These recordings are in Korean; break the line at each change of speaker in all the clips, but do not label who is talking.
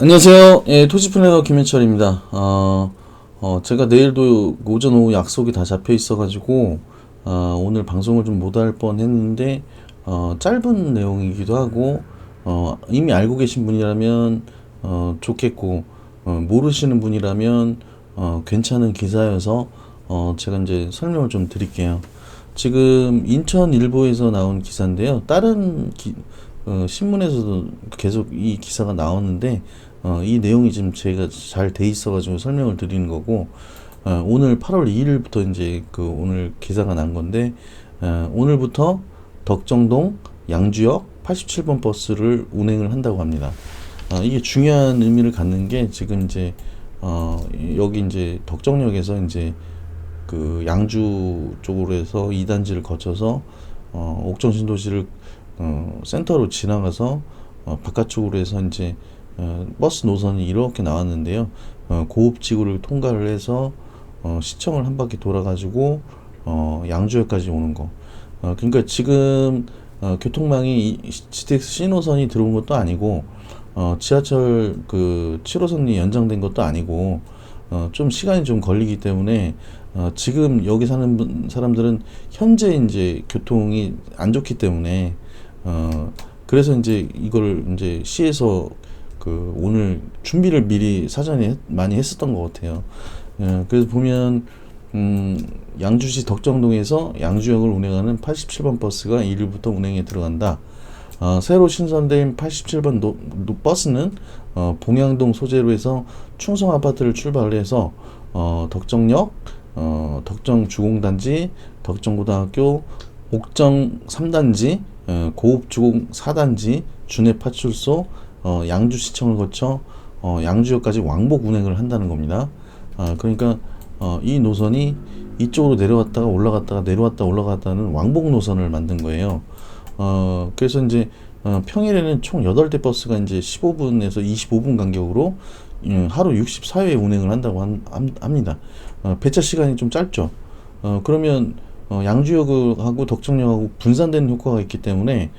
안녕하세요. 예, 토지 플래너 김현철입니다. 어, 어, 제가 내일도 오전 오후 약속이 다 잡혀 있어가지고 어, 오늘 방송을 좀 못 할 뻔했는데 어, 짧은 내용이기도 하고 어, 이미 알고 계신 분이라면 어, 좋겠고 어, 모르시는 분이라면 어, 괜찮은 기사여서 어, 제가 이제 설명을 좀 드릴게요. 지금 인천일보에서 나온 기사인데요. 다른 기, 어, 신문에서도 계속 이 기사가 나오는데 어, 이 내용이 지금 제가 잘 돼 있어가지고 설명을 드리는 거고 어, 오늘 8월 2일부터 이제 그 오늘 기사가 난 건데 어, 오늘부터 덕정동 양주역 87번 버스를 운행을 한다고 합니다. 어, 이게 중요한 의미를 갖는 게 지금 이제 어, 여기 이제 덕정역에서 이제 그 양주 쪽으로 해서 2단지를 거쳐서 어, 옥정 신도시를 어, 센터로 지나가서 어, 바깥쪽으로 해서 이제 어, 버스 노선이 이렇게 나왔는데요. 어, 고읍지구를 통과를 해서 어, 시청을 한 바퀴 돌아가지고 어, 양주역까지 오는 거. 어, 그러니까 지금 어, 교통망이 이 GTX 신호선이 들어온 것도 아니고 어, 지하철 그 7호선이 연장된 것도 아니고 어, 좀 시간이 좀 걸리기 때문에 어, 지금 여기 사는 분, 사람들은 현재 이제 교통이 안 좋기 때문에 어, 그래서 이제 이걸 이제 시에서 그 오늘 준비를 미리 사전에 했- 많이 했었던 것 같아요. 예, 그래서 보면 음, 양주시 덕정동에서 양주역을 운행하는 87번 버스가 1일부터 운행에 들어간다. 어, 새로 신선된 87번 노, 노- 버스는 어, 봉양동 소재로 해서 충성 아파트를 출발해서 어, 덕정역, 어, 덕정 주공단지, 덕정고등학교, 옥정 3단지, 어, 고읍주공 4단지, 준해 파출소, 어, 양주시청을 거쳐 어, 양주역까지 왕복 운행을 한다는 겁니다. 아, 그러니까 어, 이 노선이 이쪽으로 내려갔다가 올라갔다가 내려왔다 올라갔다는 왕복 노선을 만든 거예요. 어, 그래서 이제 어, 평일에는 총 8대 버스가 이제 15분에서 25분 간격으로 음, 하루 64회 운행을 한다고 한, 함- 합니다. 어, 배차 시간이 좀 짧죠. 어, 그러면 어, 양주역하고 덕정역하고 분산되는 효과가 있기 때문에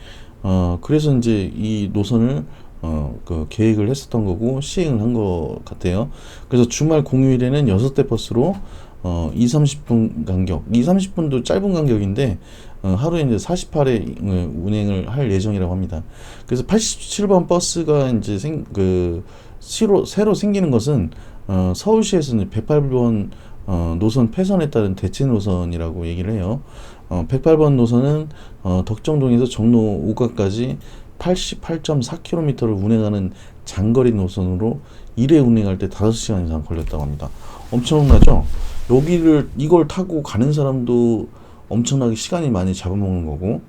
어, 그래서 이제 이 노선을 어, 그 계획을 했었던 거고 시행을 한 것 같아요. 그래서 주말 공휴일에는 6대 버스로 어, 2, 30분 간격, 2, 30분도 짧은 간격인데 어, 하루에 이제 48회 운행을 할 예정이라고 합니다. 그래서 87번 버스가 이제 생, 그 새로 새로 생기는 것은 어, 서울시에서 는 108번 어, 노선 폐선에 따른 대체 노선이라고 얘기를 해요. 어, 108번 노선은 어, 덕정동에서 종로 5가까지 88.4km를 운행하는 장거리 노선으로 1회 운행할 때 5시간 이상 걸렸다고 합니다. 엄청나죠? 여기를 이걸 타고 가는 사람도 엄청나게 시간이 많이 잡아먹는 거고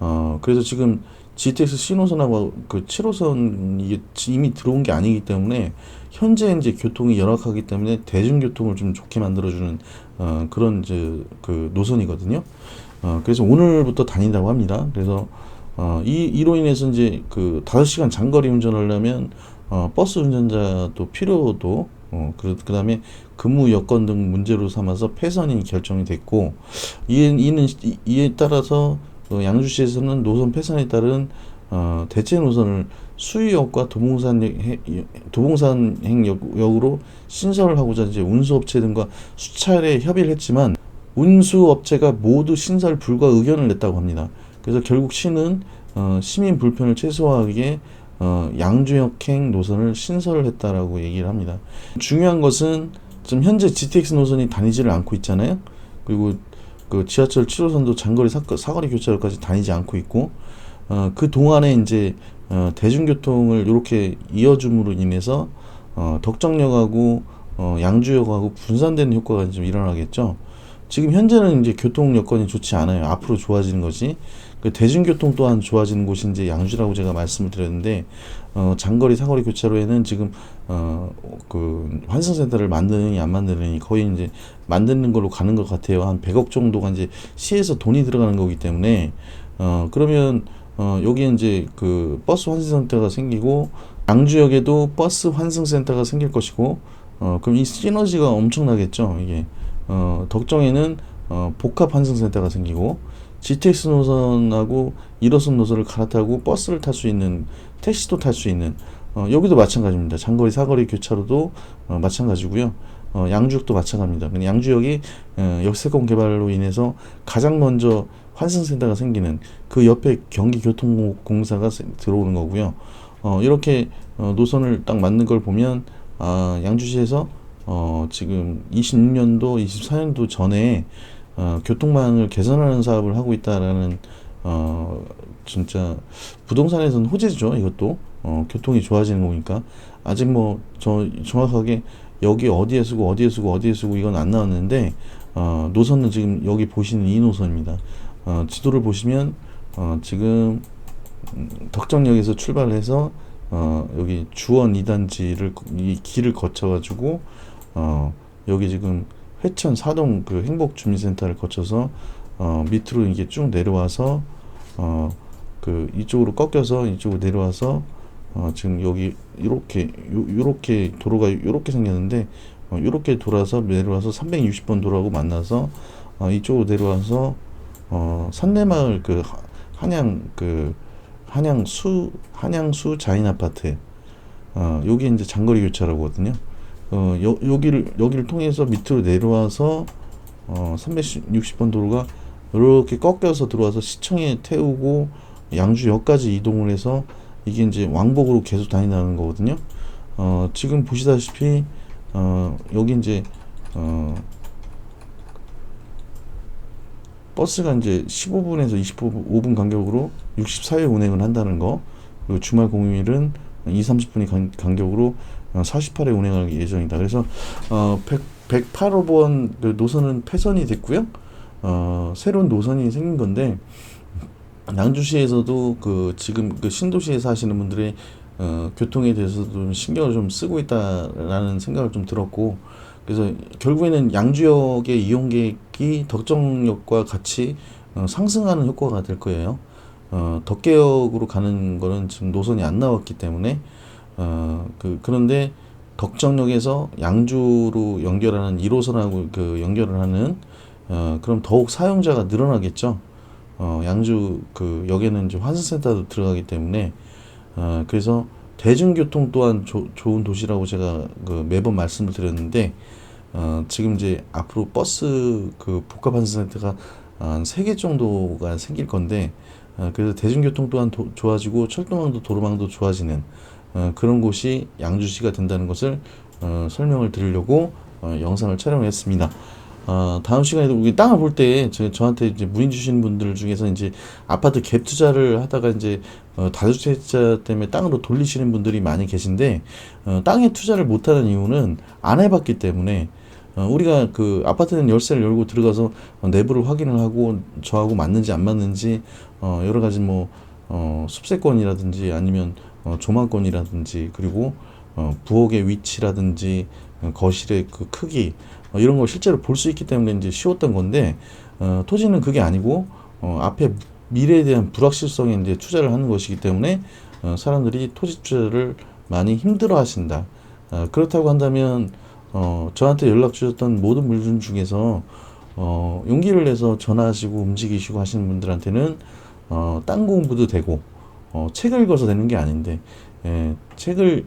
어, 그래서 지금 GTX 신호선하고 그 7호선 이게 이미 들어온 게 아니기 때문에 현재 이제 교통이 열악하기 때문에 대중교통을 좀 좋게 만들어주는 어, 그런 이제 그 노선이거든요. 어, 그래서 오늘부터 다닌다고 합니다. 그래서 어, 이 이로 인해서 이제 그 5시간 장거리 운전하려면 어, 버스 운전자도 필요도 어, 그, 그 다음에 근무 여건 등 문제로 삼아서 폐선이 결정이 됐고 이에 이는 이- 이에 따라서 어, 양주시에서는 노선 폐선에 따른 어, 대체 노선을 수유역과 도봉산 도봉산행역으로 신설을 하고자 이제 운수업체 등과 수차례 협의를 했지만 운수업체가 모두 신설 불가 의견을 냈다고 합니다. 그래서 결국 시는 어, 시민 불편을 최소화하기 위해 어, 양주역행 노선을 신설을 했다라고 얘기를 합니다. 중요한 것은 지금 현재 GTX 노선이 다니지를 않고 있잖아요. 그리고 그 지하철 7호선도 장거리 사, 사거리 교차로까지 다니지 않고 있고 어, 그 동안에 이제 어, 대중교통을 이렇게 이어줌으로 인해서 어, 덕정역하고 어, 양주역하고 분산되는 효과가 좀 일어나겠죠. 지금 현재는 이제 교통 여건이 좋지 않아요. 앞으로 좋아지는 것이 그 대중교통 또한 좋아지는 이제 양주라고 제가 말씀을 드렸는데 어, 장거리 사거리 교차로에는 지금 어, 그 환승센터를 만드느니 안 만드느니 거의 이제 만드는 걸로 가는 것 같아요. 한 100억 정도가 이제 시에서 돈이 들어가는 거기 때문에 어, 그러면 어, 여기 이제 그 버스 환승센터가 생기고 양주역에도 버스 환승센터가 생길 것이고 어, 그럼 이 시너지가 엄청나겠죠. 이게 어, 덕정에는 어, 복합 환승센터가 생기고 GTX 노선하고 1호선 노선을 갈아타고 버스를 탈 수 있는 택시도 탈 수 있는 어, 여기도 마찬가지입니다. 장거리 사거리 교차로도 어, 마찬가지고요. 어, 양주역도 마찬가지입니다. 양주역이 어, 역세권 개발로 인해서 가장 먼저 환승센터가 생기는 그 옆에 경기교통공사가 세- 들어오는 거고요. 어, 이렇게 어, 노선을 딱 맞는 걸 보면 아, 양주시에서 어, 지금 26년도, 24년도 전에 어, 교통망을 개선하는 사업을 하고 있다라는 어, 진짜 부동산에서는 호재죠. 이것도 어, 교통이 좋아지는 거니까 아직 뭐 저 정확하게 여기 어디에 쓰고 어디에 쓰고 어디에 쓰고 이건 안 나왔는데 어, 노선은 지금 여기 보시는 이 노선입니다. 어, 지도를 보시면 어, 지금 음, 덕정역에서 출발해서 어, 여기 주원 2단지를 이 길을 거쳐 가지고 어, 여기 지금 회천 사동 그 행복 주민센터를 거쳐서 어, 밑으로 이게 쭉 내려와서 어, 그 이쪽으로 꺾여서 이쪽으로 내려와서 어, 지금 여기 이렇게 요, 요렇게 도로가 요렇게 생겼는데 어, 요렇게 돌아서 내려와서 360번 도로하고 만나서 어, 이쪽으로 내려와서 어, 산내마을 그 하- 한양 그 한양수 한양수 자인 아파트 어, 여기 이제 장거리 교차로거든요. 어, 여, 여기를 여기를 통해서 밑으로 내려와서 어, 360번 도로가 이렇게 꺾여서 들어와서 시청에 태우고 양주역까지 이동을 해서 이게 이제 왕복으로 계속 다닌다는 거거든요. 어, 지금 보시다시피 어, 여기 이제 어, 버스가 이제 15분에서 25분 간격으로 64회 운행을 한다는 거 그리고 주말 공휴일은 2, 30분이 간, 간격으로 48회 운행할 예정이다. 그래서 어, 100, 108호번 그 노선은 폐선이 됐고요. 어, 새로운 노선이 생긴 건데 양주시에서도 그 지금 그 신도시에 사시는 분들의 어, 교통에 대해서도 좀 신경을 좀 쓰고 있다라는 생각을 좀 들었고 그래서 결국에는 양주역의 이용객이 덕정역과 같이 어, 상승하는 효과가 될 거예요. 어, 덕계역으로 가는 거는 지금 노선이 안 나왔기 때문에 어, 그 그런데 덕정역에서 양주로 연결하는 1호선하고 그 연결을 하는 어, 그럼 더욱 사용자가 늘어나겠죠. 어, 양주 그 역에는 이제 환승센터도 들어가기 때문에 어, 그래서 대중교통 또한 조, 좋은 도시라고 제가 그 매번 말씀을 드렸는데 어, 지금 이제 앞으로 버스 그 복합 환승센터가 한 세 개 정도가 생길 건데 어, 그래서 대중교통 또한 도, 좋아지고 철도망도 도로망도 좋아지는 어, 그런 곳이 양주시가 된다는 것을 어, 설명을 드리려고 어, 영상을 촬영했습니다. 어, 다음 시간에도 우리 땅을 볼 때 저한테 이제 문의 주신 분들 중에서 이제 아파트 갭 투자를 하다가 이제 어, 다주택자 때문에 땅으로 돌리시는 분들이 많이 계신데 어, 땅에 투자를 못하는 이유는 안 해봤기 때문에 어, 우리가 그 아파트는 열쇠를 열고 들어가서 어, 내부를 확인을 하고 저하고 맞는지 안 맞는지 어, 여러 가지 뭐 어, 습세권이라든지 아니면 어, 조망권이라든지 그리고 어, 부엌의 위치라든지 어, 거실의 그 크기 어, 이런 걸 실제로 볼 수 있기 때문에 이제 쉬웠던 건데 어, 토지는 그게 아니고 어, 앞에 미래에 대한 불확실성에 이제 투자를 하는 것이기 때문에 어, 사람들이 토지 투자를 많이 힘들어 하신다. 어, 그렇다고 한다면 어, 저한테 연락 주셨던 모든 분들 중에서 어, 용기를 내서 전화하시고 움직이시고 하시는 분들한테는 어, 땅 공부도 되고 어, 책을 읽어서 되는 게 아닌데 예, 책을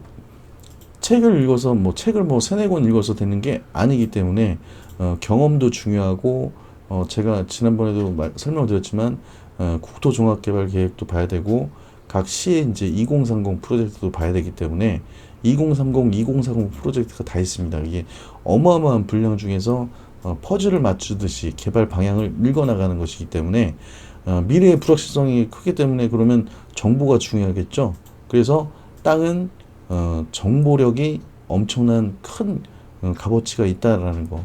책을 읽어서 뭐 책을 뭐 세네 권 읽어서 되는 게 아니기 때문에 어, 경험도 중요하고 어, 제가 지난번에도 말, 설명드렸지만 어, 국토종합개발 계획도 봐야 되고 각 시의 이제 2030 프로젝트도 봐야 되기 때문에 2030, 2040 프로젝트가 다 있습니다. 이게 어마어마한 분량 중에서 어, 퍼즐을 맞추듯이 개발 방향을 읽어나가는 것이기 때문에 어, 미래의 불확실성이 크기 때문에 그러면 정보가 중요하겠죠. 그래서 땅은 어, 정보력이 엄청난 큰 어, 값어치가 있다라는 거.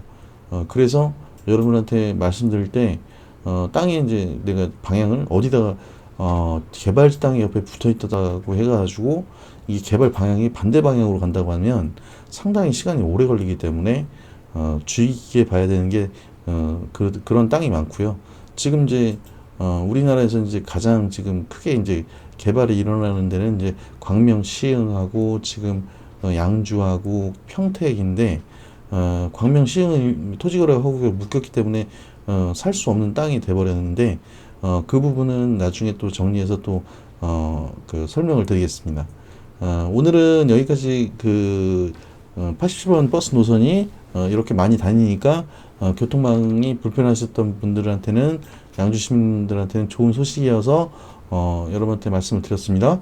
어, 그래서 여러분한테 말씀드릴 때 어, 땅에 이제 내가 방향을 어디다가 어, 개발 땅이 옆에 붙어 있다고 해가지고 이 개발 방향이 반대 방향으로 간다고 하면 상당히 시간이 오래 걸리기 때문에 어, 주의 깊게 봐야 되는 게 어, 그, 그런 땅이 많고요. 지금 이제 어, 우리나라에서 이제 가장 지금 크게 이제 개발이 일어나는 데는 이제 광명 시흥하고 지금 어, 양주하고 평택인데 어, 광명 시흥은 토지거래 허구가 묶였기 때문에 어, 살 수 없는 땅이 돼버렸는데 어, 그 부분은 나중에 또 정리해서 또 어, 그 설명을 드리겠습니다. 어, 오늘은 여기까지 그 어, 87번 버스 노선이 어, 이렇게 많이 다니니까 어, 교통망이 불편하셨던 분들한테는 양주 시민들한테는 좋은 소식이어서 어, 여러분한테 말씀을 드렸습니다.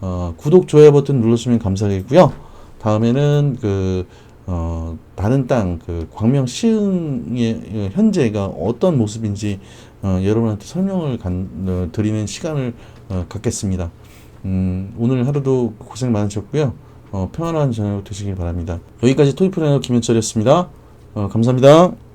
어, 구독 좋아요 버튼 눌러주시면 감사하겠고요. 다음에는 그 어, 다른 땅, 그 광명 시흥의 현재가 어떤 모습인지 어, 여러분한테 설명을 간, 어, 드리는 시간을 어, 갖겠습니다. 음, 오늘 하루도 고생 많으셨고요. 어, 평안한 저녁 되시길 바랍니다. 여기까지 토이프레너 김현철이었습니다. 어, 감사합니다.